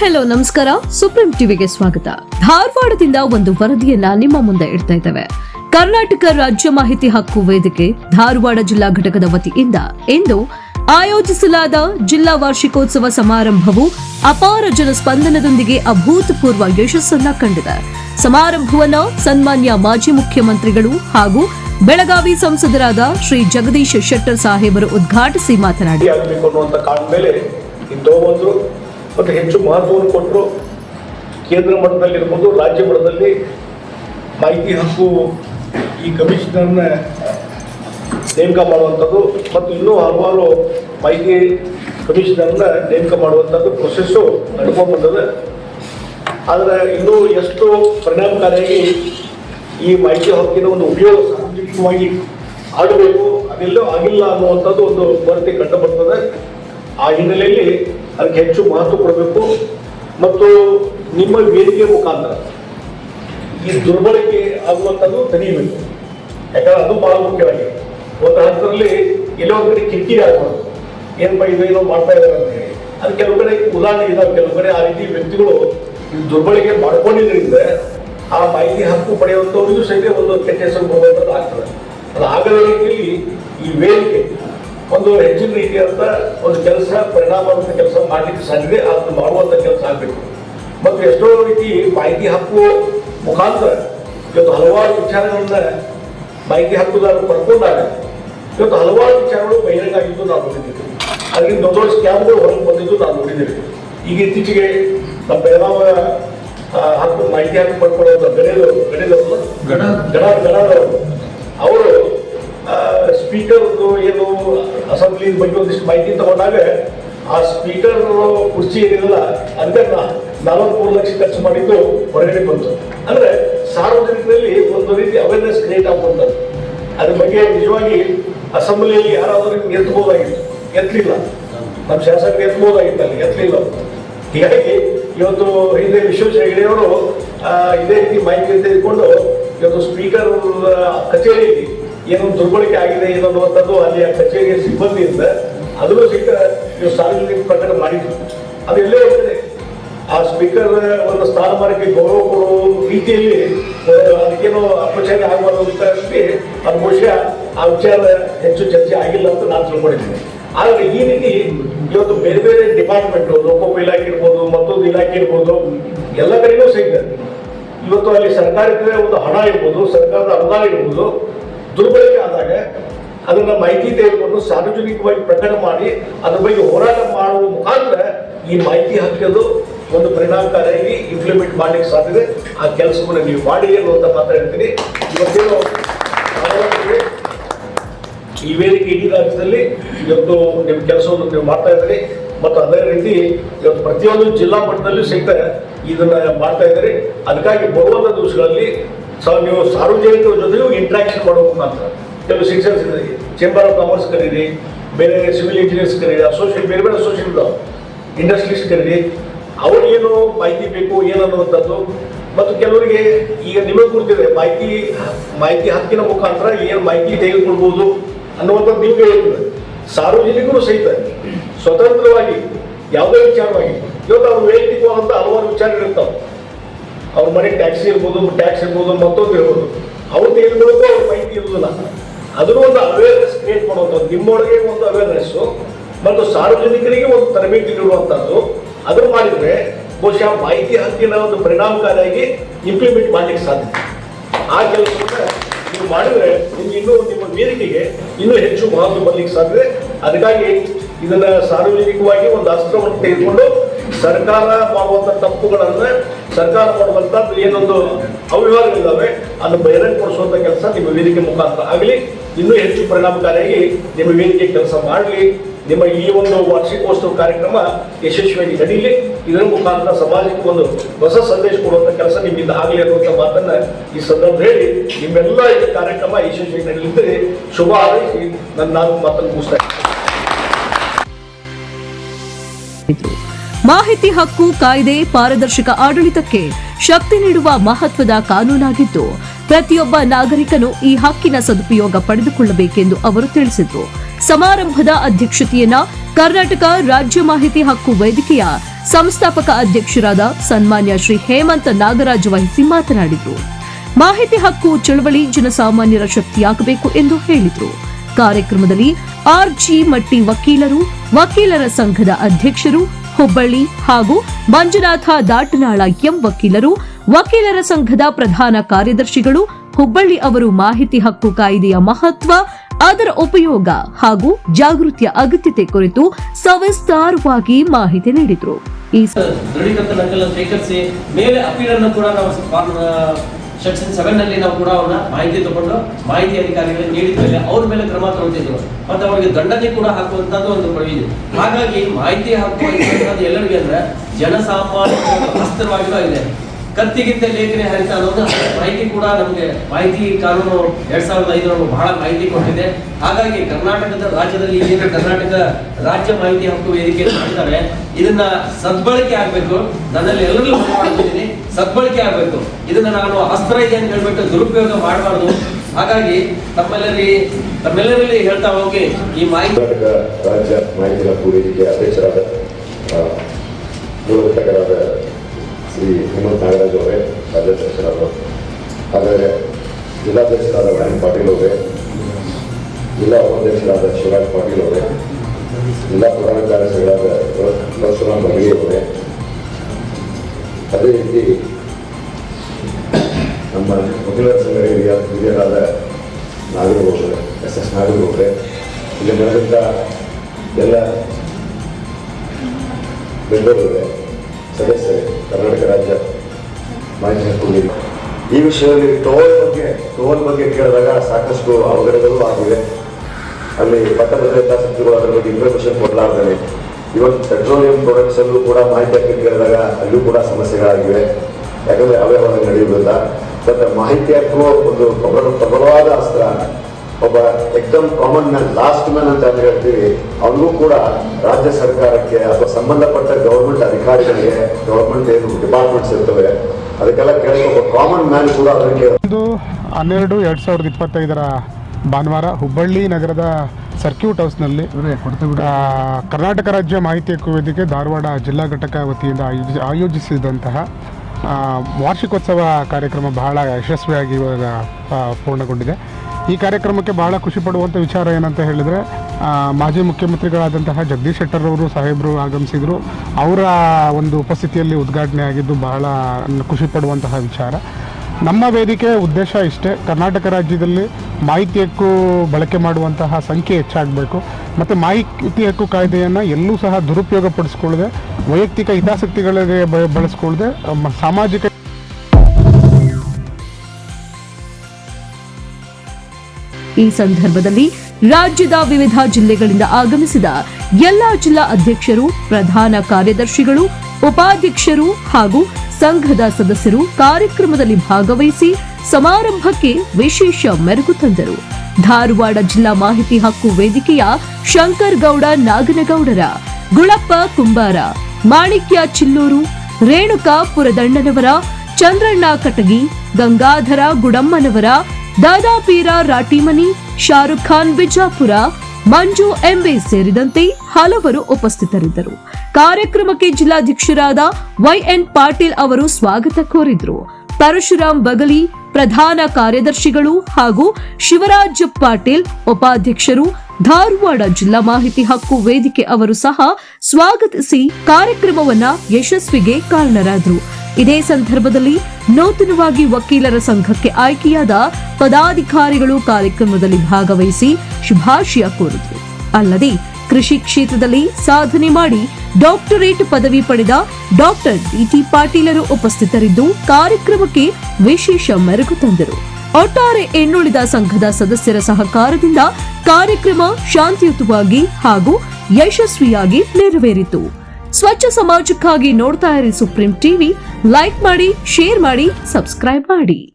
Hello ನಮಸ್ಕಾರ. Supreme ಟಿವಿಗೆ ಸ್ವಾಗತ. ಧಾರವಾಡದಿಂದ ಒಂದು ವರದಿಯನ್ನ ನಿಮ್ಮ ಮುಂದೆ ಇಡ್ತಾ ಇದ್ದೇವೆ. ಕರ್ನಾಟಕ ರಾಜ್ಯ ಮಾಹಿತಿ ಹಕ್ಕು ವೇದಿಕೆ, ಧಾರವಾಡ ಜಿಲ್ಲಾ ಘಟಕದ ವತಿಯಿಂದ ಇಂದು ಆಯೋಜಿಸಲಾದ ಜಿಲ್ಲಾ ವಾರ್ಷಿಕೋತ್ಸವ ಸಮಾರಂಭವು ಅಪಾರ ಜನಸ್ಪಂದನದೊಂದಿಗೆ ಅಭೂತಪೂರ್ವ ಯಶಸ್ಸನ್ನ ಕಂಡಿದೆ. ಸಮಾರಂಭವನ್ನು ಸನ್ಮಾನ್ಯ ಮಾಜಿ ಮುಖ್ಯಮಂತ್ರಿಗಳು ಹಾಗೂ ಬೆಳಗಾವಿ ಸಂಸದರಾದ ಶ್ರೀ ಜಗದೀಶ್ ಶೆಟ್ಟರ್ ಸಾಹೇಬರು ಉದ್ಘಾಟಿಸಿ ಮಾತನಾಡಿ ಮತ್ತು ಹೆಚ್ಚು ಮಹತ್ವವನ್ನು ಕೊಟ್ಟರು. ಕೇಂದ್ರ ಮಟ್ಟದಲ್ಲಿರ್ಬೋದು ರಾಜ್ಯ ಮಟ್ಟದಲ್ಲಿ ಮಾಹಿತಿ ಹಕ್ಕು ಈ ಕಮಿಷನರ್ನ ನೇಮಕ ಮಾಡುವಂಥದ್ದು ಮತ್ತು ಇನ್ನೂ ಹಲವಾರು ಮಾಹಿತಿ ಕಮಿಷನರ್ನ ನೇಮಕ ಮಾಡುವಂಥದ್ದು ಪ್ರೊಸೆಸ್ಸು ನಡ್ಕೊಂಡು ಬಂದದೆ ಆದರೆ ಇನ್ನೂ ಎಷ್ಟು ಪರಿಣಾಮಕಾರಿಯಾಗಿ ಈ ಮಾಹಿತಿ ಹಕ್ಕಿನ ಒಂದು ಉಪಯೋಗ ಸಾರ್ವಜನಿಕವಾಗಿ ಆಗಬೇಕು, ಅದೆಲ್ಲೋ ಆಗಿಲ್ಲ ಅನ್ನುವಂಥದ್ದು ಒಂದು ಕೊರತೆ ಕಂಡುಬರ್ತದೆ ಆ ಹಿನ್ನೆಲೆಯಲ್ಲಿ ಅದಕ್ಕೆ ಹೆಚ್ಚು ಮಹತ್ವ ಕೊಡಬೇಕು. ಮತ್ತು ನಿಮ್ಮ ವೇದಿಕೆ ಮುಖಾಂತರ ಈ ದುರ್ಬಳಕೆ ಆಗುವಂಥದ್ದು ತನಿಬೇಕು ಯಾಕಂದ್ರೆ ಅದು ಬಹಳ ಮುಖ್ಯವಾಗಿದೆ. ಒಂದು ಹಂತದಲ್ಲಿ ಎಲ್ಲೋ ಒಂದು ಕಡೆ ಕಿರಿಕಿರಿ ಆಗ್ಬಾರ್ದು ಏನಪ್ಪ ಇದೇನೋ ಮಾಡ್ತಾ ಇದ್ದಾರೆ ಅಂತ ಹೇಳಿ. ಅದು ಕೆಲವು ಕಡೆ ಉದಾಹರಣೆ ಇದಾವೆ ಕೆಲವು ಕಡೆ ಆ ರೀತಿ ವ್ಯಕ್ತಿಗಳು ಈ ದುರ್ಬಳಕೆ ಮಾಡ್ಕೊಂಡಿದ್ದರಿಂದ ಆ ಮಾಹಿತಿ ಹಕ್ಕು ಪಡೆಯುವಂಥವ್ರಿಗೂ ಸಹಿತ ಒಂದು ಕೆಟ್ಟ ಹೆಸರು ಬರುವಂಥದ್ದು ಆಗ್ತದೆ. ಅದು ಆಗದ ರೀತಿಯಲ್ಲಿ ಈ ವೇದಿಕೆ ಒಂದು ಹೆಚ್ಚಿನ ರೀತಿಯಾದಂಥ ಒಂದು ಕೆಲಸ ಪರಿಣಾಮ ಕೆಲಸ ಮಾಡಲಿಕ್ಕೆ ಸಾಧ್ಯತೆ ಅದನ್ನು ಮಾಡುವಂಥ ಕೆಲಸ ಆಗಬೇಕು. ಮತ್ತು ಎಷ್ಟೋ ರೀತಿ ಮಾಹಿತಿ ಹಕ್ಕು ಮುಖಾಂತರ ಇವತ್ತು ಹಲವಾರು ವಿಚಾರಗಳನ್ನ ಮಾಹಿತಿ ಹಕ್ಕುದಾರರು ಪಡ್ಕೊಂಡಾಗ ಇವತ್ತು ಹಲವಾರು ವಿಚಾರಗಳು ಬಹಿರಂಗ ಆಗಿದ್ದು ನಾನು ನೋಡಿದ್ದೇನೆ ಅದಕ್ಕೆ ದೊಡ್ಡ ದೊಡ್ಡ ಸ್ಕ್ಯಾಮ್ಗಳು ಹೊರಗೆ ಬಂದಿದ್ದು ನಾನು ನೋಡಿದ್ದೇನೆ ಈಗ ಇತ್ತೀಚೆಗೆ ನಮ್ಮ ಬೆಳಗಾವ ಆ, ಹಕ್ಕು ಮಾಹಿತಿ ಹಕ್ಕು ಪಡ್ಕೊಳ್ಳುವಂಥ ಗಣಿಗಳು ಗಣಿದವರು ಗಣ. ಗಣ ಗಣ ಅವರು ಸ್ಪೀಕರ್ ಏನು ಅಸೆಂಬ್ಲಿ ಬಗ್ಗೆ ಒಂದಿಷ್ಟು ಮಾಹಿತಿ ತಗೊಂಡಾಗ ಆ ಸ್ಪೀಕರ್ ಕುರ್ಚಿ ಏನಿಲ್ಲ ಅದಕ್ಕೆ ನಲವತ್ಮೂರು ಲಕ್ಷ ಖರ್ಚು ಮಾಡಿದ್ದು ಹೊರಗಡೆ ಬಂತು. ಅಂದ್ರೆ ಸಾರ್ವಜನಿಕರಲ್ಲಿ ಒಂದು ರೀತಿ ಅವೇರ್ನೆಸ್ ಕ್ರಿಯೇಟ್ ಆಗುವಂಥದ್ದು ಅದ್ರ ಬಗ್ಗೆ ನಿಜವಾಗಿ ಅಸೆಂಬ್ಲಿಯಲ್ಲಿ ಯಾರಾದರೂ ಹಿಂಗೆ ಎತ್ತಬಹುದಾಗಿತ್ತು ಎತ್ತಲಿಲ್ಲ ನಮ್ಮ ಶಾಸಕರು ಎತ್ತಬಹುದಾಗಿತ್ತು ಅಲ್ಲಿ ಎತ್ತಲಿಲ್ಲ. ಹೀಗಾಗಿ ಇವತ್ತು ಹಿಂದೆ ವಿಶ್ವೇಶ್ವರ ಹೆಗಡೆಯವರು ಇದೇ ರೀತಿ ಮಾಹಿತಿ ತೆಗೆದುಕೊಂಡು ಇವತ್ತು ಸ್ಪೀಕರ್ ಕಚೇರಿಯಲ್ಲಿ ಏನೋ ದುರ್ಬಳಕೆ ಆಗಿದೆ ಅನ್ನುವಂಥದ್ದು ಅಲ್ಲಿ ಆ ಕಚೇರಿಯ ಸಿಬ್ಬಂದಿಯಿಂದ ಅದನ್ನು ಸಹಿತ ನೀವು ಸಾರ್ವಜನಿಕ ಪ್ರಕಟ ಮಾಡಿದ್ರು. ಅದು ಎಲ್ಲೇ ಹೋಗ್ತದೆ. ಆ ಸ್ಪೀಕರ್ ಒಂದು ಸ್ಥಾನಮಾನಕ್ಕೆ ಗೌರವ ಕೊಡುವ ರೀತಿಯಲ್ಲಿ ಅದಕ್ಕೇನೋ ಅಪಚಾರ ಹೇಳಿ ಅದು ಬಹುಶಃ ಆ ವಿಚಾರ ಹೆಚ್ಚು ಚರ್ಚೆ ಆಗಿಲ್ಲ ಅಂತ ನಾನು ತಿಳ್ಕೊಂಡಿದ್ದೀನಿ. ಆದರೆ ಈ ರೀತಿ ಇವತ್ತು ಬೇರೆ ಬೇರೆ ಡಿಪಾರ್ಟ್ಮೆಂಟ್ ಲೋಕೋಪ ಇಲಾಖೆ ಇರ್ಬೋದು, ಮತ್ತೊಂದು ಇಲಾಖೆ ಇರ್ಬೋದು, ಎಲ್ಲ ಕಡೆಗೂ ಸಿಗ್ತದೆ. ಇವತ್ತು ಅಲ್ಲಿ ಸರ್ಕಾರಕ್ಕೆ ಒಂದು ಹಣ ಇರ್ಬೋದು, ಸರ್ಕಾರದ ಅನುದಾನ ಇರ್ಬೋದು ದುರ್ಬಳಕೆ ಆದಾಗ ಅದನ್ನ ಮಾಹಿತಿ ತೆಗೆದುಕೊಂಡು ಸಾರ್ವಜನಿಕವಾಗಿ ಪ್ರಕಟ ಮಾಡಿ ಅದ್ರ ಬಗ್ಗೆ ಹೋರಾಟ ಮಾಡುವ ಮುಖಾಂತರ ಈ ಮಾಹಿತಿ ಹಕ್ಕದು ಒಂದು ಪರಿಣಾಮಕಾರಿಯಾಗಿ ಇಂಪ್ಲಿಮೆಂಟ್ ಮಾಡಲಿಕ್ಕೆ ಸಾಧ್ಯತೆ ಆ ಕೆಲಸವನ್ನು ನೀವು ಮಾಡಿ ಅನ್ನುವಂತ ಮಾತ್ರ ಹೇಳ್ತೀನಿ. ಇವತ್ತೇನು ಈ ವೇದಿಕೆ ಇಡೀ ರಾಜ್ಯದಲ್ಲಿ ಇವತ್ತು ನಿಮ್ಮ ಕೆಲಸವನ್ನು ನೀವು ಮಾಡ್ತಾ ಇದ್ದೀರಿ. ಮತ್ತು ಅದೇ ರೀತಿ ಇವತ್ತು ಪ್ರತಿಯೊಂದು ಜಿಲ್ಲಾ ಮಟ್ಟದಲ್ಲೂ ಸಹಿತ ಇದನ್ನ ಮಾಡ್ತಾ ಇದ್ದೀರಿ. ಅದಕ್ಕಾಗಿ ಬರುವಂಥ ದಿವಸಗಳಲ್ಲಿ ಸ ನೀವು ಸಾರ್ವಜನಿಕರ ಜೊತೆಗೂ ಇಂಟ್ರಾಕ್ಷನ್ ಮಾಡೋ ಮುಖಾಂತರ ಕೆಲವು ಶಿಕ್ಷಕರು ಚೇಂಬರ್ ಆಫ್ ಕಾಮರ್ಸ್ ಕರೀರಿ, ಬೇರೆ ಸಿವಿಲ್ ಇಂಜಿನಿಯರ್ಸ್ ಕರೀರಿ ಅಸೋಸಿಯೇಟ್ ಬೇರೆ ಬೇರೆ ಅಸೋಸಿಯೇಟ್ ಇಂಡಸ್ಟ್ರೀಸ್ ಕರೀರಿ. ಅವ್ರಿಗೇನು ಮಾಹಿತಿ ಬೇಕು ಏನು ಅನ್ನುವಂಥದ್ದು ಮತ್ತು ಕೆಲವರಿಗೆ ಈಗ ನಿಮಗೆ ಗೊತ್ತಿದೆ, ಮಾಹಿತಿ ಮಾಹಿತಿ ಹಕ್ಕಿನ ಮುಖಾಂತರ ಏನು ಮಾಹಿತಿ ತೆಗೆದುಕೊಳ್ಬೋದು ಅನ್ನುವಂಥದ್ದು ನಿಮಗೆ ಹೇಳ್ತದೆ ಸಾರ್ವಜನಿಕರು ಸಹಿತ ಸ್ವತಂತ್ರವಾಗಿ ಯಾವುದೇ ವಿಚಾರವಾಗಿ, ಇವತ್ತು ಅವ್ರು ವೈಯಕ್ತಿಕವಾದಂಥ ಹಲವಾರು ವಿಚಾರಗಳಿರ್ತಾವೆ. ಅವ್ರ ಮನೆ ಟ್ಯಾಕ್ಸಿ ಇರ್ಬೋದು ಟ್ಯಾಕ್ಸ್ ಇರ್ಬೋದು, ಮತ್ತೊಂದು ಇರ್ಬೋದು. ಅವ್ರು ತೆಗೆದುಕೊಳ್ಳೋದು ಅವ್ರ ಮಾಹಿತಿ ಇರೋದಿಲ್ಲ. ಅದನ್ನು ಒಂದು ಅವೇರ್ನೆಸ್ ಕ್ರಿಯೇಟ್ ಮಾಡುವಂಥದ್ದು, ನಿಮ್ಮೊಳಗೆ ಒಂದು ಅವೇರ್ನೆಸ್ಸು ಮತ್ತು ಸಾರ್ವಜನಿಕರಿಗೆ ಒಂದು ತರಬೇತಿ ನೀಡುವಂಥದ್ದು ಅದನ್ನು ಮಾಡಿದರೆ ಬಹುಶಃ ಮಾಹಿತಿ ಹಕ್ಕಿನ ಒಂದು ಪರಿಣಾಮಕಾರಿಯಾಗಿ ಇಂಪ್ಲಿಮೆಂಟ್ ಮಾಡಲಿಕ್ಕೆ ಸಾಧ್ಯ. ಆ ಕೆಲಸ ನೀವು ಮಾಡಿದ್ರೆ ನಿಮ್ಗೆ ಇನ್ನೂ ನಿಮ್ಮ ವೇದಿಕೆಗೆ ಇನ್ನೂ ಹೆಚ್ಚು ಮಹತ್ವ ಬರಲಿಕ್ಕೆ ಸಾಧ್ಯ. ಅದಕ್ಕಾಗಿ ಇದನ್ನ ಸಾರ್ವಜನಿಕವಾಗಿ ಒಂದು ಅಸ್ತ್ರವನ್ನು ತೆಗೆದುಕೊಂಡು ಸರ್ಕಾರ ಮಾಡುವಂಥ ತಪ್ಪುಗಳನ್ನ ಸರ್ಕಾರ ಮಾಡುವಂಥದ್ದು ಏನೊಂದು ಅವ್ಯವಹಾರಗಳಿದ್ದಾವೆ ಅದನ್ನು ಬಹಿರಂಗಪಡಿಸುವಂತ ಕೆಲಸ ನಿಮ್ಮ ವೇದಿಕೆ ಮುಖಾಂತರ ಆಗಲಿ, ಇನ್ನೂ ಹೆಚ್ಚು ಪರಿಣಾಮಕಾರಿಯಾಗಿ ನಿಮ್ಮ ವೇದಿಕೆ ಕೆಲಸ ಮಾಡಲಿ, ನಿಮ್ಮ ಈ ಒಂದು ವಾರ್ಷಿಕೋತ್ಸವ ಕಾರ್ಯಕ್ರಮ ಯಶಸ್ವಿಯಾಗಿ ನಡೀಲಿ, ಇದರ ಮುಖಾಂತರ ಸಮಾಜಕ್ಕೆ ಒಂದು ಹೊಸ ಸಂದೇಶ ಕೊಡುವಂತ ಕೆಲಸ ನಿಮ್ಮಿಂದ ಆಗಲಿ ಅನ್ನುವಂಥ ಮಾತನ್ನ ಈ ಸಂದರ್ಭ ಹೇಳಿ, ನಿಮ್ಮೆಲ್ಲ ಈ ಕಾರ್ಯಕ್ರಮ ಯಶಸ್ವಿಯಾಗಿ ನಡೆಯಲಿದ್ದರೆ ಶುಭ ಹಾರೈಸಿ, ನನ್ನ ನಾನು ಮಾತನ್ನು ಮುಗಿಸ್ತಾ ಇದ್ದೀನಿ. ಮಾಹಿತಿ ಹಕ್ಕು ಕಾಯ್ದೆ ಪಾರದರ್ಶಕ ಆಡಳಿತಕ್ಕೆ ಶಕ್ತಿ ನೀಡುವ ಮಹತ್ವದ ಕಾನೂನಾಗಿದ್ದು, ಪ್ರತಿಯೊಬ್ಬ ನಾಗರಿಕನು ಈ ಹಕ್ಕಿನ ಸದುಪಯೋಗ ಪಡೆದುಕೊಳ್ಳಬೇಕೆಂದು ಅವರು ತಿಳಿಸಿದರು ಸಮಾರಂಭದ ಅಧ್ಯಕ್ಷತೆಯನ್ನ ಕರ್ನಾಟಕ ರಾಜ್ಯ ಮಾಹಿತಿ ಹಕ್ಕು ವೇದಿಕೆಯ ಸಂಸ್ಥಾಪಕ ಅಧ್ಯಕ್ಷರಾದ ಸನ್ಮಾನ್ಯ ಶ್ರೀ ಹೇಮಂತ ನಾಗರಾಜ್ ವಹಿಸಿ ಮಾತನಾಡಿದರು. ಮಾಹಿತಿ ಹಕ್ಕು ಚಳವಳಿ ಜನಸಾಮಾನ್ಯರ ಶಕ್ತಿಯಾಗಬೇಕು ಎಂದು ಹೇಳಿದರು. ಕಾರ್ಯಕ್ರಮದಲ್ಲಿ ಆರ್ಜಿ ಮಟ್ಟಿ ವಕೀಲರು, ವಕೀಲರ ಸಂಘದ ಅಧ್ಯಕ್ಷರು ಹುಬ್ಬಳ್ಳಿ ಹಾಗೂ ಮಂಜುನಾಥ ದಾಟನಾಳ ಎಂ ವಕೀಲರು, ವಕೀಲರ ಸಂಘದ ಪ್ರಧಾನ ಕಾರ್ಯದರ್ಶಿಗಳು, ಹುಬ್ಬಳ್ಳಿ ಅವರು ಮಾಹಿತಿ ಹಕ್ಕು ಕಾಯ್ದೆಯ ಮಹತ್ವ, ಅದರ ಉಪಯೋಗ ಹಾಗೂ ಜಾಗೃತಿಯ ಅಗತ್ಯತೆ ಕುರಿತು ಸವಿಸ್ತಾರವಾಗಿ ಮಾಹಿತಿ ನೀಡಿದರು. ಈ ದೃಢೀಕೃತ ನಕಲನ್ನು ಮೇಲೆ ಅಪೀಲನ್ನು ಕೂಡ ನಾವು ಸೆಕ್ಷನ್ ಸೆವೆನ್ ಅಲ್ಲಿ ನಾವು ಕೂಡ ಅವ್ರನ್ನ ಮಾಹಿತಿ ತಗೊಂಡು ಮಾಹಿತಿ ಅಧಿಕಾರಿಗಳಿಗೆ ನೀಡಿದ ಮೇಲೆ ಅವ್ರ ಮೇಲೆ ಕ್ರಮ ತಗೊಳ್ತಿದ್ರು ಮತ್ತೆ ಅವರಿಗೆ ದಂಡನೆ ಕೂಡ ಹಾಕುವಂತದ್ದು ಒಂದು ಪ್ರವಿದೆ ಹಾಗಾಗಿ ಮಾಹಿತಿ ಹಕ್ಕು ಅನ್ನುವಂಥದ್ದು ಎಲ್ಲರಿಗೆ ಅಂದ್ರೆ ಜನಸಾಮಾನ್ಯ ಅಸ್ತ್ರವಾಗಿಯೂ ಇದೆ. ಕತ್ತಿಗಿಂತ ಲೇಖನೆ ಹರಿತ ಅನ್ನೋದು ಮಾಹಿತಿ ಕೂಡ ನಮಗೆ ಮಾಹಿತಿ ಕಾನೂನು ಎರಡ್ ಸಾವಿರದ ಐದರ ಬಹಳ ಮಾಹಿತಿ ಕೊಟ್ಟಿದೆ. ಹಾಗಾಗಿ ಕರ್ನಾಟಕದ ರಾಜ್ಯದಲ್ಲಿ ಏನು ಕರ್ನಾಟಕ ರಾಜ್ಯ ಮಾಹಿತಿ ಹಕ್ಕು ವೇದಿಕೆ ಮಾಡ್ತಾರೆ ಇದನ್ನ ಸದ್ಬಳಕೆ ಆಗ್ಬೇಕು. ನನ್ನಲ್ಲಿ ಎಲ್ಲರಿಗೂ ಮಾಡ್ತಿದ್ದೀನಿ ಸದ್ಬಳಕೆ ಆಗ್ಬೇಕು. ಇದನ್ನ ನಾನು ಅಸ್ತ್ರ ಇದೆ ಅಂತ ಹೇಳ್ಬಿಟ್ಟು ದುರುಪಯೋಗ ಮಾಡಬಾರ್ದು. ಹಾಗಾಗಿ ತಮ್ಮೆಲ್ಲರಲ್ಲಿ ತಮ್ಮೆಲ್ಲರಲ್ಲಿ ಹೇಳ್ತಾ ಹೋಗಿ ಈ ಮಾಹಿತಿ ರಾಜ್ಯ ಮಾಹಿತಿ ಹಕ್ಕು ವೇದಿಕೆ ಅಧ್ಯಕ್ಷರಾದ ಶ್ರೀ ಹೇಮಂತ್ ನಾಗರಾಜ್ ಜಿಲ್ಲಾಧ್ಯಕ್ಷರಾದ ವ್ಯಾನ್ ಪಾಟೀಲ್ ಅವರೇ ಜಿಲ್ಲಾ ಉಪಾಧ್ಯಕ್ಷರಾದ ಶಿವರಾಜ್ ಪಾಟೀಲ್ ಅವರೇ ಜಿಲ್ಲಾ ಪ್ರಧಾನ ಕಾರ್ಯದರ್ಶಿಗಳಾದ ಪರಶುರಾಮ್ ಬಗಲಿ ಅವರೇ ಅದೇ ರೀತಿ ನಮ್ಮ ವಕೀಲರ ಸಂಘದ ಹಿರಿಯ ಹಿರಿಯರಾದ ನಾಗರಗೌಡರೆ ಎಸ್ ಎಸ್ ನಾಗರಗೌಡರೆ ಇಲ್ಲಿ ನಡೆದಂಥ ಎಲ್ಲ ಬೆಂಗಳೂರಿದೆ ಸದಸ್ಯರೇ ಕರ್ನಾಟಕ ರಾಜ್ಯ ಮಾಹಿತಿ ಹಕ್ಕು ವೇದಿಕೆ. ಈ ವಿಷಯದಲ್ಲಿ ಟೋಲ್ ಬಗ್ಗೆ ಟೋಲ್ ಬಗ್ಗೆ ಕೇಳಿದಾಗ ಸಾಕಷ್ಟು ಅವಘಡಗಳು ಆಗಿವೆ ಅಲ್ಲಿ ಪಟ್ಟಭದ್ರತಾ ಸಚಿವರು ಅದರ ಬಗ್ಗೆ ಇನ್ಫಾರ್ಮೇಶನ್ ಕೊಡಲಾರ್ದೇನೆ. ಇವತ್ತು ಪೆಟ್ರೋಲಿಯಂ ಪ್ರಾಡಕ್ಟ್ಸ್ ಅಲ್ಲೂ ಕೂಡ ಮಾಹಿತಿ ಹಕ್ಕು ಕೇಳಿದಾಗ ಅಲ್ಲೂ ಕೂಡ ಸಮಸ್ಯೆಗಳಾಗಿವೆ. ಯಾಕಂದ್ರೆ ಅವ್ಯವಹಾರ ನಡೆಯುವುದಿಲ್ಲ. ಮತ್ತೆ ಮಾಹಿತಿ ಹಕ್ಕು ಒಂದು ಪ್ರಬಲ, ಪ್ರಬಲವಾದ ಅಸ್ತ್ರ. ಒಬ್ಬ ಎಕ್ದಮ್ ಕಾಮನ್ ಮ್ಯಾನ್ ಲಾಸ್ಟ್ ಮ್ಯಾನ್ ಅಂತ ಹೇಳ್ತೀವಿ ಅವನಿಗೂ ಕೂಡ ರಾಜ್ಯ ಸರ್ಕಾರಕ್ಕೆ ಅಥವಾ ಸಂಬಂಧಪಟ್ಟ ಗೌರ್ಮೆಂಟ್ ಅಧಿಕಾರಿಗಳಿಗೆ ಗೌರ್ಮೆಂಟ್ ಏನು ಡಿಪಾರ್ಟ್ಮೆಂಟ್ಸ್ ಇರ್ತವೆ. ಅದಕ್ಕೆಲ್ಲ ಕಾಮನ್ ಮ್ಯಾನ್ ಕೂಡ ಅದಕ್ಕೆ ಒಂದು ಹನ್ನೆರಡು ಎರಡು ಸಾವಿರದ ಇಪ್ಪತ್ತೈದರ ಭಾನುವಾರ ಹುಬ್ಬಳ್ಳಿ ನಗರದ ಸರ್ಕ್ಯೂಟ್ ಹೌಸ್ನಲ್ಲಿ ಕರ್ನಾಟಕ ರಾಜ್ಯ ಮಾಹಿತಿ ಹಕ್ಕು ವೇದಿಕೆ ಧಾರವಾಡ ಜಿಲ್ಲಾ ಘಟಕ ವತಿಯಿಂದ ಆಯೋಜಿ- ಆಯೋಜಿಸಿದಂತಹ ವಾರ್ಷಿಕೋತ್ಸವ ಕಾರ್ಯಕ್ರಮ ಬಹಳ ಯಶಸ್ವಿಯಾಗಿ ಇವಾಗ ಪೂರ್ಣಗೊಂಡಿದೆ. ಈ ಕಾರ್ಯಕ್ರಮಕ್ಕೆ ಬಹಳ ಖುಷಿ ಪಡುವಂಥ ವಿಚಾರ ಏನಂತ ಹೇಳಿದರೆ ಮಾಜಿ ಮುಖ್ಯಮಂತ್ರಿಗಳಾದಂತಹ ಜಗದೀಶ್ ಶೆಟ್ಟರ್ ಅವರು ಸಾಹೇಬರು ಆಗಮಿಸಿದರು. ಅವರ ಒಂದು ಉಪಸ್ಥಿತಿಯಲ್ಲಿ ಉದ್ಘಾಟನೆ ಆಗಿದ್ದು ಬಹಳ ಖುಷಿ ಪಡುವಂತಹ ವಿಚಾರ. ನಮ್ಮ ವೇದಿಕೆ ಉದ್ದೇಶ ಇಷ್ಟೇ, ಕರ್ನಾಟಕ ರಾಜ್ಯದಲ್ಲಿ ಮಾಹಿತಿ ಹಕ್ಕು ಬಳಕೆ ಮಾಡುವಂತಹ ಸಂಖ್ಯೆ ಹೆಚ್ಚಾಗಬೇಕು. ಮತ್ತು ಮಾಹಿತಿ ಹಕ್ಕು ಕಾಯ್ದೆಯನ್ನು ಎಲ್ಲೂ ಸಹ ದುರುಪಯೋಗ ಪಡಿಸ್ಕೊಳ್ಳದೆ, ವೈಯಕ್ತಿಕ ಹಿತಾಸಕ್ತಿಗಳಿಗೆ ಬಳಸ್ಕೊಳ್ಳದೆ ಸಾಮಾಜಿಕ ಈ ಸಂದರ್ಭದಲ್ಲಿ ರಾಜ್ಯದ ವಿವಿಧ ಜಿಲ್ಲೆಗಳಿಂದ ಆಗಮಿಸಿದ ಎಲ್ಲಾ ಜಿಲ್ಲಾ ಅಧ್ಯಕ್ಷರು, ಪ್ರಧಾನ ಕಾರ್ಯದರ್ಶಿಗಳು, ಉಪಾಧ್ಯಕ್ಷರು ಹಾಗೂ ಸಂಘದ ಸದಸ್ಯರು ಕಾರ್ಯಕ್ರಮದಲ್ಲಿ ಭಾಗವಹಿಸಿ ಸಮಾರಂಭಕ್ಕೆ ವಿಶೇಷ ಮೆರುಗು ತಂದರು. ಧಾರವಾಡ ಜಿಲ್ಲಾ ಮಾಹಿತಿ ಹಕ್ಕು ವೇದಿಕೆಯ ಶಂಕರ್ ಗೌಡ ನಾಗನಗೌಡರ, ಗುಳಪ್ಪ ಕುಂಬಾರ, ಮಾಣಿಕ್ಯ ಚಿಲ್ಲೂರು ರೇಣುಕಾ ಪುರದಣ್ಣನವರ ಚಂದ್ರಣ್ಣ ಕಟಗಿ, ಗಂಗಾಧರ ಗುಡಮ್ಮನವರ ದಾದಾಪೀರ ರಾಟಿಮನಿ ಶಾರುಖ್ ಖಾನ್, ಬಿಜಾಪುರ, ಮಂಜು, ಎಂಬೆ ಸೇರಿದಂತೆ ಹಲವರು ಉಪಸ್ಥಿತರಿದ್ದರು. ಕಾರ್ಯಕ್ರಮಕ್ಕೆ ಜಿಲ್ಲಾಧ್ಯಕ್ಷರಾದ ವೈಎನ್ ಪಾಟೀಲ್ ಅವರು ಸ್ವಾಗತ ಕೋರಿದರು. ಪರಶುರಾಮ್ ಬಗಲಿ, ಪ್ರಧಾನ ಕಾರ್ಯದರ್ಶಿಗಳು ಹಾಗೂ ಶಿವರಾಜ್ ಪಾಟೀಲ್ ಉಪಾಧ್ಯಕ್ಷರು, ಧಾರವಾಡ ಜಿಲ್ಲಾ ಮಾಹಿತಿ ಹಕ್ಕು ವೇದಿಕೆ ಅವರು ಸಹ ಸ್ವಾಗತಿಸಿ ಕಾರ್ಯಕ್ರಮವನ್ನ ಯಶಸ್ವಿಗೆ ಕಾರಣರಾದರು. ಇದೇ ಸಂದರ್ಭದಲ್ಲಿ ನೂತನವಾಗಿ ವಕೀಲರ ಸಂಘಕ್ಕೆ ಆಯ್ಕೆಯಾದ ಪದಾಧಿಕಾರಿಗಳು ಕಾರ್ಯಕ್ರಮದಲ್ಲಿ ಭಾಗವಹಿಸಿ ಶುಭಾಶಯ ಕೋರಿದರು. ಅಲ್ಲದೆ ಕೃಷಿ ಕ್ಷೇತ್ರದಲ್ಲಿ ಸಾಧನೆ ಮಾಡಿ ಡಾಕ್ಟರೇಟ್ ಪದವಿ ಪಡೆದ ಡಾಕ್ಟರ್ ಡಿಟಿ ಪಾಟೀಲರು ಉಪಸ್ಥಿತರಿದ್ದು ಕಾರ್ಯಕ್ರಮಕ್ಕೆ ವಿಶೇಷ ಮೆರುಗು ತಂದರು. ಒಟ್ಟಾರೆ ಎನ್ನುಳಿದ ಸಂಘದ ಸದಸ್ಯರ ಸಹಕಾರದಿಂದ ಕಾರ್ಯಕ್ರಮ ಶಾಂತಿಯುತವಾಗಿ ಹಾಗೂ ಯಶಸ್ವಿಯಾಗಿ ನೆರವೇರಿತು. ಸ್ವಚ್ಛ ಸಮಾಜಕ್ಕಾಗಿ ನೋಡ್ತಾ ಇರಿ ಸುಪ್ರೀಂ ಟಿವಿ ಲೈಕ್ ಮಾಡಿ ಶೇರ್ ಮಾಡಿ ಸಬ್ಸ್ಕ್ರೈಬ್ ಮಾಡಿ.